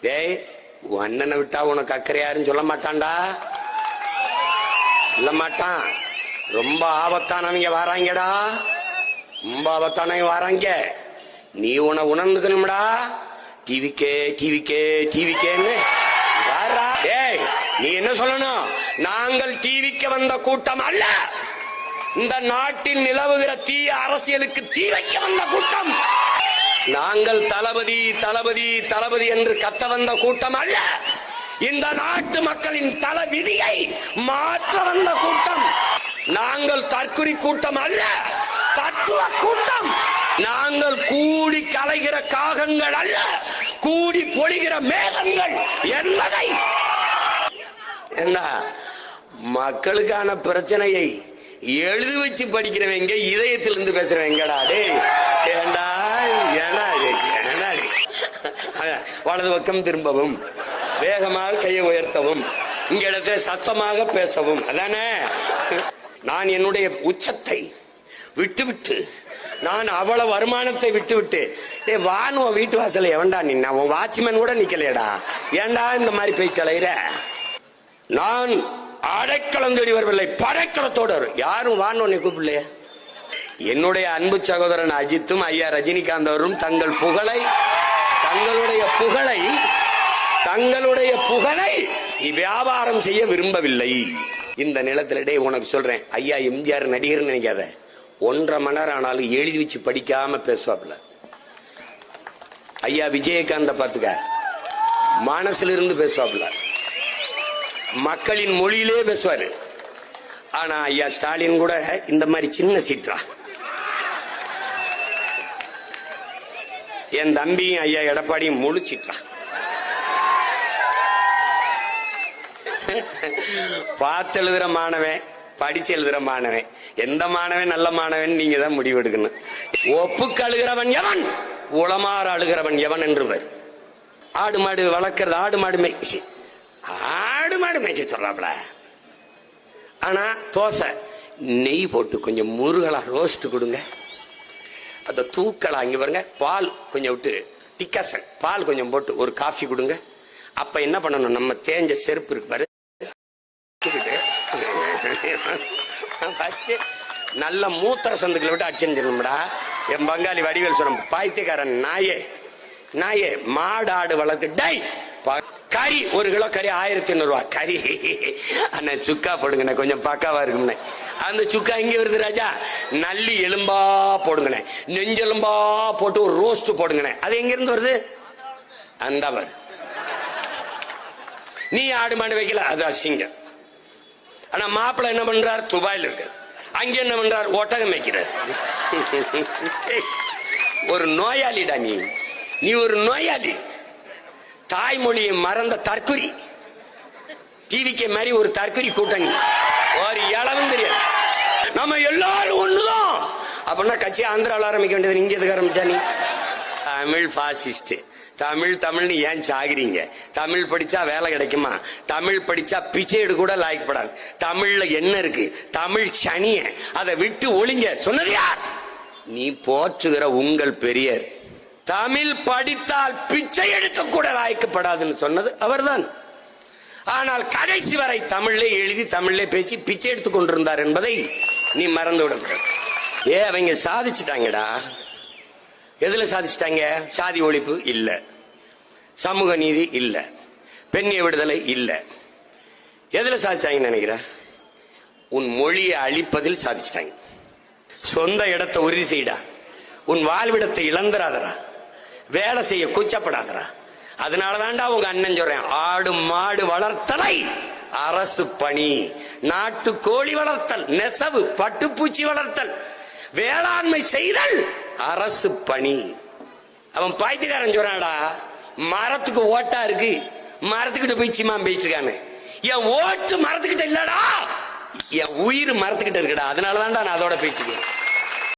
டேய் உன் அண்ணனை விட்டா உனக்கு அக்கறை யாருன்னு சொல்ல மாட்டான்டா. சொல்ல மாட்டான். ரொம்ப ஆபத்தானவங்க வராங்கடா. ரொம்ப ஆபத்தானவங்க வராங்க. நீ உன உணர்ந்துக்கணும்டா. டிவிக்கே டிவிக்கே டிவிக்கேன்னு. வாரா. டேய் நீ என்ன சொல்லணும்? நாங்கள் டிவிக்கு வந்த கூட்டம் அல்ல. இந்த நாட்டில் நிலவுகிற தீய அரசியலுக்கு தீ வைக்க வந்த கூட்டம். நாங்கள் தளபதி தளபதி தளபதி என்று கத்த வந்த கூட்டம் அல்ல. இந்த நாட்டு மக்களின் தல விதியை மாற்ற வந்த கூட்டம். நாங்கள் தற்குறி கூட்டம் அல்ல. தத்துவ கூட்டம். நாங்கள் கூடி கலைகிற காகங்கள் அல்ல. கூடி பொழிகிற மேகங்கள் என்பதை. என்ன? மக்களுக்கான பிரச்சனையை எழுதி வச்சு படிக்கிறவங்க இதயத்திலிருந்து பேசுறவங்கடா டே ஏண்டா ஏண்டா இது? ஏண்டா இது? அஹ், வலது பக்கம் திரும்பவும். வேகமாக கையை உயர்த்தவும். இங்க இடத்துல சத்தமாக பேசவும். அதானே? நான் என்னுடைய உச்சத்தை விட்டுவிட்டு நான் அவ்வளவு வருமானத்தை விட்டு விட்டு ஏ உன் வீட்டு வாசல்ல எவன்டா நின்ன? உன் வாட்ச்மேன் கூட நிக்கலையடா. ஏன்டா இந்த மாதிரி பேச்சலைகிற நான் அடைக்கலம் தேடி வரவில்லை. படைக்கலத்தோடு வரும். யாரும் வான்னு உன்னை கூப்பிடலையே? என்னுடைய அன்பு சகோதரன் அஜித்தும் ஐயா ரஜினிகாந்த் அவரும் தங்கள் புகழை தங்களுடைய புகழை தங்களுடைய புகழை வியாபாரம் செய்ய விரும்பவில்லை. இந்த நிலத்திலே உனக்கு சொல்றேன். ஐயா எம்ஜிஆர் நடிகர் நினைக்காத. ஒன்றரை மணி நேரம் ஆனாலும் எழுதி வச்சு படிக்காம பேசுவாப்ல ஐயா விஜயகாந்த பாத்துக்க மனசுல இருந்து பேசுவாப்ல மக்களின் மொழியிலே பேசுவாரு. ஆனா ஐயா ஸ்டாலின் கூட இந்த மாதிரி சின்ன சீட்டா என் தம்பியும் ஐயா எடப்பாடியும் முழிச்சிட்டான் பார்த்து எழுதுற மாணவன் படிச்சு எழுதுற மாணவன். எந்த மாணவன் நல்ல மாணவன் நீங்க தான் முடிவெடுக்கணும் ஒப்புக்கு அழுகிறவன் எவன்? உளமாற அழுகிறவன் எவன் என்று பேர் ஆடு மாடு வளர்க்கறது ஆடு மாடு மேய்ச்சி. ஆடு மாடு மேய்ச்சி சொல்றாப்ல. ஆனா தோசை நெய் போட்டு கொஞ்சம் முருகலா ரோஸ்ட் கொடுங்க. அந்த தூக்கலா அங்கே பாருங்க பால் கொஞ்சம் விட்டு டிக்காசன் பால் கொஞ்சம் போட்டு ஒரு காஃபி கொடுங்க. அப்ப என்ன பண்ணணும்? நம்ம தேஞ்ச செருப்பு இருக்கு பாரு. வச்சு நல்ல மூத்திர சந்துக்களை விட்டு அடிச்சிருந்துடா என் பங்காளி வடிவேல் சொன்ன பாய்த்தியக்காரன் நாயே நாயே மாடு ஆடு வளர்க்கு டை பா கறி ஒரு கிலோ கறி ஆயிரத்தி ஐநூறு கறி. அண்ணா சுக்கா போடுங்கண்ணே கொஞ்சம் பக்காவா இருக்கும்ண்ணே. அந்த சுக்கா இங்க வருது ராஜா? நல்லி எலும்பா போடுங்கண்ணே. நெஞ்செலும்பா போட்டு ஒரு ரோஸ்ட் போடுங்கண்ணே. அது எங்க இருந்து வருது? அந்த வருது நீ ஆடு மாடு வைக்கல அது அசிங்கம். ஆனா மாப்பிள்ள என்ன பண்றார்? துபாயில் இருக்கார். அங்க என்ன பண்றார்? ஒட்டகம் வைக்கிறார். ஒரு நோயாளிடா நீ. நீ ஒரு நோயாளி. தாய்மொழியை மறந்த தற்குறி டிவிக்கு மாதிரி ஒரு தற்குறி கூட்டம் ஒரு இளவும் தெரியாது நம்ம எல்லாரும் ஒண்ணுதான். அப்படின்னா கட்சி ஆந்திராவில் ஆரம்பிக்க வேண்டியது இங்க எதுக்கு ஆரம்பிச்சா நீ தமிழ் பாசிஸ்ட் தமிழ் தமிழ்னு ஏன் சாகிறீங்க? தமிழ் படிச்சா வேலை கிடைக்குமா? தமிழ் படிச்சா பிச்சைடு கூட லாய்க்கப்படாது தமிழ்ல என்ன இருக்கு? தமிழ் சனிய. அதை விட்டு ஒளிங்க. சொன்னது யார்? நீ போற்றுகிற உங்கள் பெரியர். தமிழ் படித்தால் பிச்சை எடுக்க கூட லாய்க்கப்படாதுன்னு சொன்னது அவர்தான். ஆனால் கடைசி வரை தமிழ்லே எழுதி தமிழ்லே பேசி பிச்சை எடுத்துக் கொண்டிருந்தார் என்பதை நீ மறந்து விடக்கூடாது. ஏ அவங்க சாதிச்சுட்டாங்கடா. எதுல சாதிச்சிட்டாங்க? சாதி ஒழிப்பு இல்ல. சமூக நீதி இல்ல. பெண்ணிய விடுதலை இல்ல. எதுல சாதிச்சாங்கன்னு நினைக்கிற? உன் மொழியை அழிப்பதில் சாதிச்சிட்டாங்க. சொந்த இடத்தை உறுதி செய்டா. உன் வாழ்விடத்தை இழந்துராதரா வேலை செய்ய கூச்சப்படாதரா அதனால தான்டா உங்க அண்ணன் சொல்றேன். ஆடு மாடு வளர்த்தலை அரசு பணி நாட்டு கோழி வளர்த்தல் நெசவு பட்டுப்பூச்சி வளர்த்தல் வேளாண்மை செய்தல் அரசு பணி. அவன் பாய்த்துக்காரன் சொல்றான்டா மரத்துக்கு ஓட்டா இருக்கு. மரத்துக்கிட்ட போய் சிம்மா பேசிருக்கானு என் ஓட்டு மரத்துக்கிட்ட இல்லடா. என் உயிர் மரத்துக்கிட்ட இருக்கடா. அதனாலதான்டா நான் அதோட பேசிக்கிறேன்.